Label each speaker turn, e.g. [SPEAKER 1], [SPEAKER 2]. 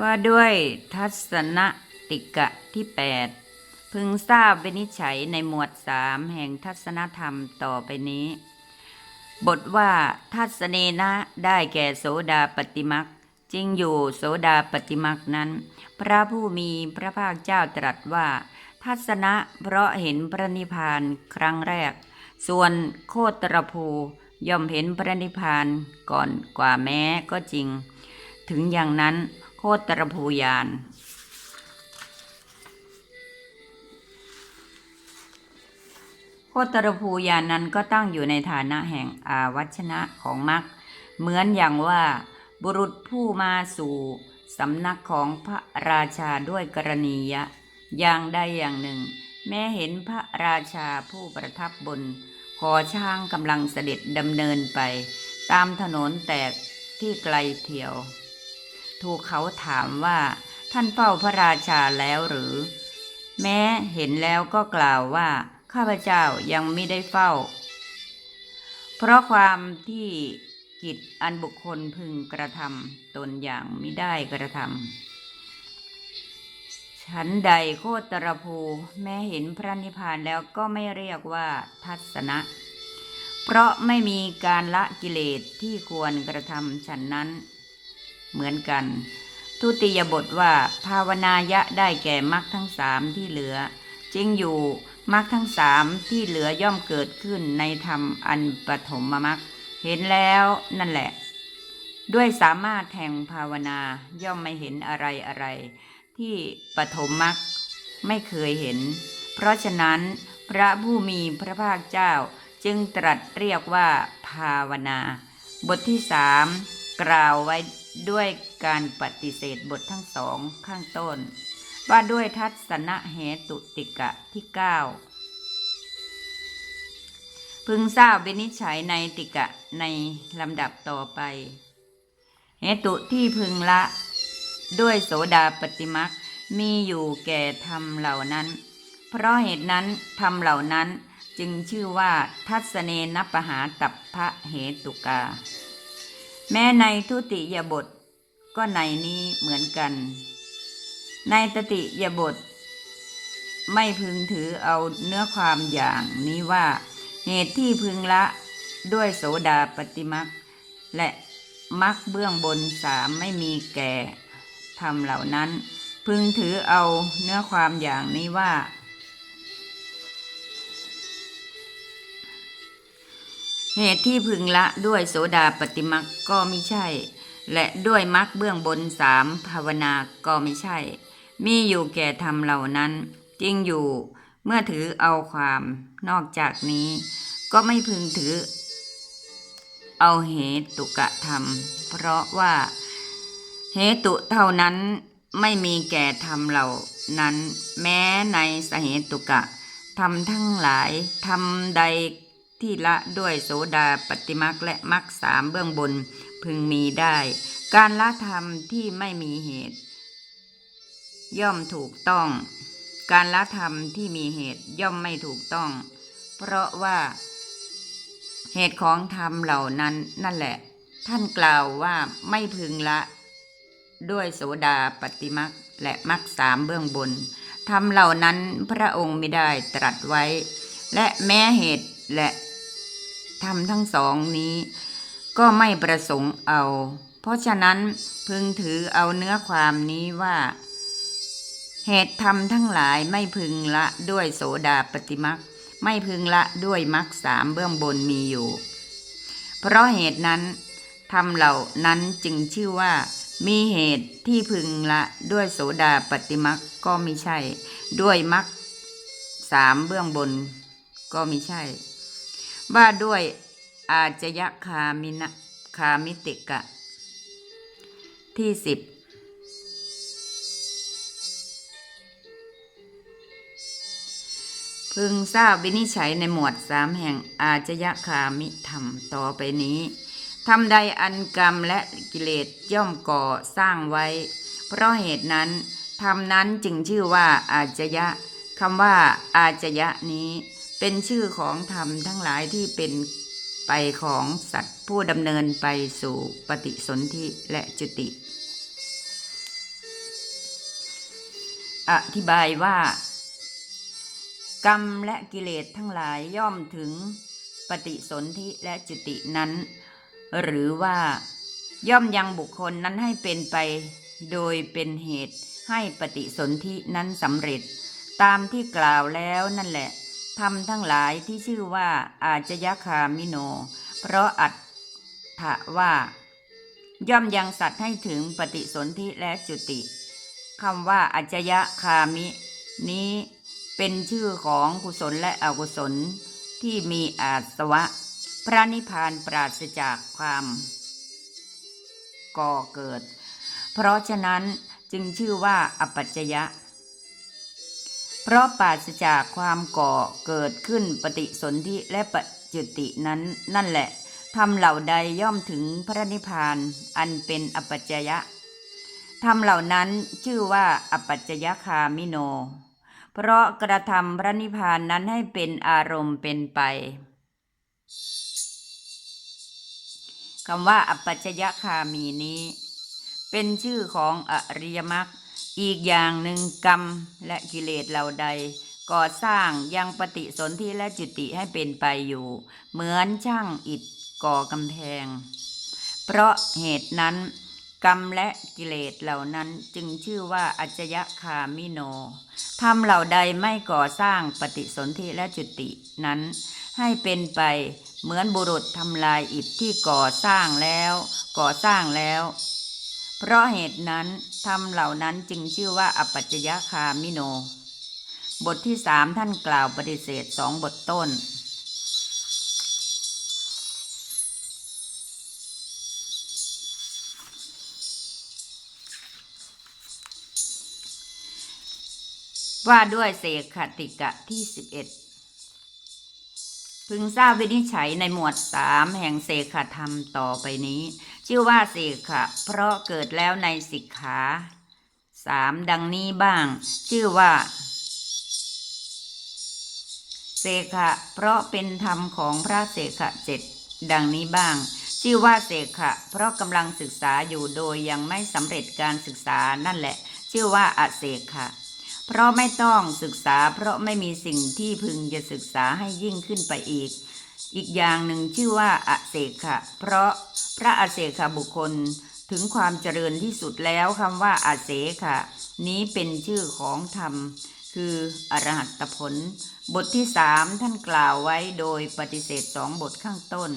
[SPEAKER 1] ว่าด้วยทัศนติกะที่ 8 พึงทราบวินิจฉัยในหมวดสามแห่งทัศนธรรมต่อไปนี้ บทว่าทัศเนนะได้แก่โสดาปฏิมักจริงอยู่โสดาปฏิมักนั้น พระผู้มีพระภาคเจ้าตรัสว่า ทัศนะเพราะเห็นพระนิพพานครั้งแรก ส่วนโคตรภูย่อมเห็นพระนิพพานก่อนกว่าแม้ก็จริง ถึงอย่างนั้น ตรภูยาน โคตรภูยานนั้นก็ตั้งอยู่ในฐานะแห่งอาวัชนะของมรรคเหมือนอย่างว่าบุรุษผู้มาสู่สำนักของพระราชาด้วยกรณียะ อย่างใดอย่างหนึ่ง แม้เห็นพระราชาผู้ประทับบนหอช้างกำลังเสด็จดำเนินไป ตามถนนแตกที่ไกลเที่ยว ถูกเขาถามว่าท่านเฝ้าพระราชาแล้วหรือ แม้เห็นแล้วก็กล่าวว่า ข้าพเจ้ายังไม่ได้เฝ้า เพราะความที่กิจอันบุคคลพึงกระทำตนอย่างไม่ได้กระทำฉันใดโคตรภู แม้เห็นพระนิพพานแล้วก็ไม่เรียกว่าทัศนะ เพราะไม่มีการละกิเลสที่ควรกระทำฉันนั้น เหมือนกัน ทุติยบทว่า ภาวนายะได้แก่มรรคทั้งสามที่เหลือจริงอยู่มรรคทั้งสามที่เหลือย่อมเกิดขึ้นในธรรมอันปฐมมรรคเห็นแล้วนั่นแหละ ด้วยสามารถแห่งภาวนาย่อมไม่เห็นอะไรอะไร ที่ปฐมมรรคไม่เคยเห็น เพราะฉะนั้น พระผู้มีพระภาคเจ้าจึงตรัสเรียกว่าภาวนา บทที่สามกล่าวไว้ ด้วยการปฏิเสธบททั้งสองข้างต้น ว่าด้วยทัศนะเหตุติกะที่เก้าพึงทราบวินิจฉัยในติกะในลำดับต่อไป เหตุที่พึงละด้วยโสดาปฏิมักมีอยู่แก่ธรรมเหล่านั้น เพราะเหตุนั้นธรรมเหล่านั้นจึงชื่อว่าทัศเนนปหาตัพพะเหตุกา แม้ในทุติยบท ก็ในนี้เหมือนกัน ในตติยบท ไม่พึงถือเอาเนื้อความอย่างนี้ว่า เหตุที่พึงละด้วยโสดาปฏิมักและมักเบื้องบนสามไม่มีแก่ธรรมเหล่านั้น พึงถือเอาเนื้อความอย่างนี้ว่า เหตุที่พึงละด้วยโสดาปฏิมักก็ไม่ใช่ และด้วยมักเบื้องบนสามภาวนาก็ไม่ใช่ มีอยู่แก่ธรรมเหล่านั้นจริงอยู่เมื่อถือเอาความนอกจากนี้ ก็ไม่พึงถือ เอาเหตุกะธรรม เพราะว่าเหตุเท่านั้นไม่มีแก่ธรรมเหล่านั้น แม้ในสเหตุกะธรรมทั้งหลายธรรมใด ที่ละด้วยโสดาปฏิมักและมักสามเบื้องบนพึงมีได้ การละธรรมที่ไม่มีเหตุ ย่อมถูกต้อง การละธรรมที่มีเหตุย่อมไม่ถูกต้อง เพราะว่า เหตุของธรรมเหล่านั้นนั่นแหละ ท่านกล่าวว่าไม่พึงละ ด้วยโสดาปฏิมักและมักสามเบื้องบนธรรมเหล่านั้นพระองค์ไม่ได้ตรัสไว้ และแม้เหตุและ ธรรมทั้งสองนี้ ก็ไม่ประสงค์เอา เพราะฉะนั้นพึงถือเอาเนื้อความนี้ว่า เหตุธรรมทั้งหลายไม่พึงละด้วยโสดาปฏิมักไม่พึงละด้วยมักสามเบื้องบนมีอยู่ เพราะเหตุนั้นธรรมเหล่านั้นจึงชื่อว่า มีเหตุที่พึงละด้วยโสดาปฏิมักก็ไม่ใช่ ด้วยมักสามเบื้องบนก็ไม่ใช่ ว่าด้วยอาจยคามินะคามิติกะ ที่สิบพึงทราบวินิจฉัยในหมวดสามแห่งอาจยคามิธรรมต่อไปนี้ทำใดอันกรรมและกิเลสย่อมก่อสร้างไว้ เพราะเหตุนั้นธรรมนั้นจึงชื่อว่าอาจยะคำว่าอาจยะนี้ เป็นชื่อของธรรมทั้งหลายที่เป็นไปของสัตว์ผู้ดำเนินไปสู่ปฏิสนธิและจุติ อธิบายว่า กรรมและกิเลสทั้งหลายย่อมถึงปฏิสนธิและจุตินั้น หรือว่าย่อมยังบุคคลนั้นให้เป็นไป โดยเป็นเหตุให้ปฏิสนธินั้นสำเร็จ ตามที่กล่าวแล้วนั่นแหละ ทำทั้งหลายที่ชื่อว่าอาจยคามิโน เพราะอัตถะว่า ย่อมยังสัตว์ให้ถึงปฏิสนธิและจุติคำว่าอัจยคามิ นี้เป็นชื่อของกุศลและอกุศลที่มีอาสวะ พระนิพพานปราศจากความก่อเกิด เพราะฉะนั้นจึงชื่อว่าอปัจจยะ เพราะปราศจากความก่อเกิดขึ้นปฏิสนธิและปจุตินั้นนั่นแหละทำเหล่าใดย่อมถึงพระนิพพานอันเป็นอปัจจยะทำเหล่านั้นชื่อว่าอปัจจยคามิโน เพราะกระทำพระนิพพานนั้นให้เป็นอารมณ์เป็นไปคำว่าอปัจจยคามีนี้ เป็นชื่อของอริยมรรค อีกอย่างหนึ่งกรรมและกิเลสเหล่าใด ก่อสร้างยังปฏิสนธิและจุติให้เป็นไปอยู่ เหมือนช่างอิฐก่อกำแพง เพราะเหตุนั้นกรรมและกิเลสเหล่านั้นจึงชื่อว่าอัจจยคามิโนทำเหล่าใดไม่ก่อสร้างปฏิสนธิและจุตินั้น ให้เป็นไปเหมือนบุรุษทำลายอิฐที่ก่อสร้างแล้ว ก่อสร้างแล้ว เพราะเหตุนั้นทำเหล่านั้นจึงชื่อว่าอปัจจยคามิโน บทที่สามท่านกล่าวปฏิเสธสองบทต้น ว่าด้วยเสกขติกะที่สิบเอ็ด พึงทราบวินิจฉัยในหมวดสามแห่งเสกขธรรมต่อไปนี้ ชื่อว่าเสกขะ เพราะเกิดแล้วในสิกขาสามดังนี้บ้าง ชื่อว่าเสกขะ เพราะเป็นธรรมของพระเสกขะเจ็ดดังนี้บ้าง ชื่อว่าเสกขะ เพราะกำลังศึกษาอยู่โดยยังไม่สำเร็จการศึกษานั่นแหละ ชื่อว่าอเสกขะ เพราะไม่ต้องศึกษาเพราะไม่มีสิ่งที่พึงจะศึกษาให้ยิ่งขึ้นไปอีก อีกอย่างหนึ่งชื่อว่าอเสกขะ เพราะพระอเสกขบุคคลถึงความเจริญที่สุดแล้วคำว่าอเสขะ นี้เป็นชื่อของธรรม คืออรหัตผล บทที่สามท่านกล่าวไว้โดยปฏิเสธสองบทข้างต้น